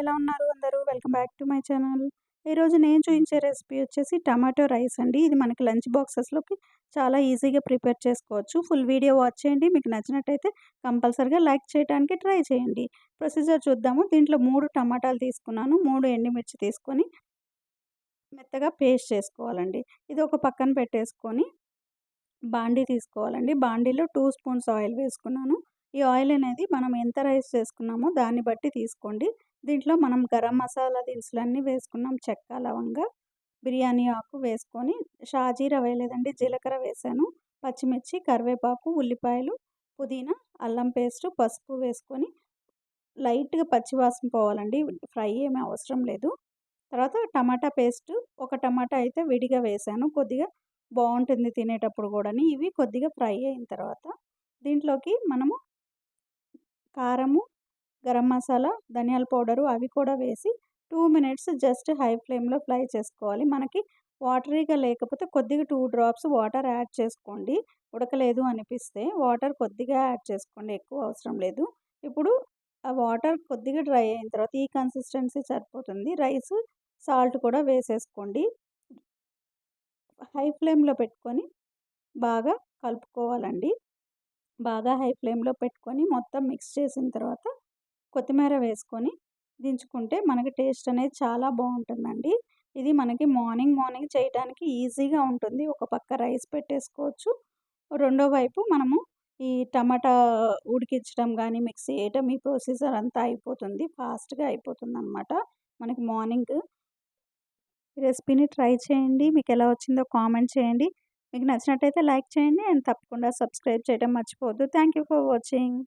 ఎలా ఉన్నారు అందరూ? Welcome back to my channel ఈరోజు నేను చూపించే రెసిపీ వచ్చేసి టమాటో రైస్ అండి. ఇది మనకి లంచ్ బాక్సెస్లోకి చాలా ఈజీగా ప్రిపేర్ చేసుకోవచ్చు. ఫుల్ వీడియో వాచ్ చేయండి. మీకు నచ్చినట్టయితే కంపల్సరిగా లైక్ చేయడానికి ట్రై చేయండి. ప్రొసీజర్ చూద్దాము. దీంట్లో మూడు టమాటాలు తీసుకున్నాను. మూడు ఎండుమిర్చి తీసుకొని మెత్తగా పేస్ట్ చేసుకోవాలండి. ఇది ఒక పక్కన పెట్టేసుకొని బాండీ తీసుకోవాలండి. బాండీలో టూ స్పూన్స్ ఆయిల్ వేసుకున్నాను. ఈ ఆయిల్ అనేది మనం ఎంత రైస్ చేసుకున్నామో దాన్ని బట్టి తీసుకోండి. దీంట్లో మనం గరం మసాలా దినుసులన్నీ వేసుకున్నాం. చెక్క లవంగ బిర్యానీ ఆకు వేసుకొని షాజీరా వేయలేదండి జీలకర్ర వేసాను. పచ్చిమిర్చి కరివేపాకు ఉల్లిపాయలు పుదీనా అల్లం పేస్ట్ పసుపు వేసుకొని లైట్గా పచ్చివాసన పోవాలండి. ఫ్రై ఏమీ అవసరం లేదు. తర్వాత టమాటా పేస్ట్ ఒక టమాటా అయితే విడిగా వేసాను. కొద్దిగా బాగుంటుంది తినేటప్పుడు కూడా ఇవి కొద్దిగా ఫ్రై అయిన తర్వాత దీంట్లోకి మనము కారము గరం మసాలా ధనియాల పౌడరు అవి కూడా వేసి టూ మినిట్స్ జస్ట్ హై ఫ్లేమ్లో ఫ్రై చేసుకోవాలి. మనకి వాటరీగా లేకపోతే కొద్దిగా టూ డ్రాప్స్ వాటర్ యాడ్ చేసుకోండి. ఉడకలేదు అనిపిస్తే వాటర్ కొద్దిగా యాడ్ చేసుకోండి. ఎక్కువ అవసరం లేదు. ఇప్పుడు ఆ వాటర్ కొద్దిగా డ్రై అయిన తర్వాత ఈ కన్సిస్టెన్సీ సరిపోతుంది. రైస్ సాల్ట్ కూడా వేసేసుకోండి. హై ఫ్లేమ్లో పెట్టుకొని బాగా కలుపుకోవాలండి. బాగా హై ఫ్లేమ్లో పెట్టుకొని మొత్తం మిక్స్ చేసిన తర్వాత కొత్తిమీర వేసుకొని దించుకుంటే మనకి టేస్ట్ అనేది చాలా బాగుంటుందండి. ఇది మనకి మార్నింగ్ మార్నింగ్ చేయడానికి ఈజీగా ఉంటుంది. ఒక పక్క రైస్ పెట్టేసుకోవచ్చు. రెండో వైపు మనము ఈ టమాటా ఉడికించడం కానీ మిక్స్ చేయటం ఈ ప్రొసీజర్ అంతా అయిపోతుంది. ఫాస్ట్గా అయిపోతుంది అనమాట మనకి మార్నింగ్ రెసిపీని ట్రై చేయండి. మీకు ఎలా వచ్చిందో కామెంట్ చేయండి. మీకు నచ్చినట్టయితే లైక్ చేయండి అండ్ తప్పకుండా సబ్స్క్రైబ్ చేయడం మర్చిపోవద్దు. Thank you for watching.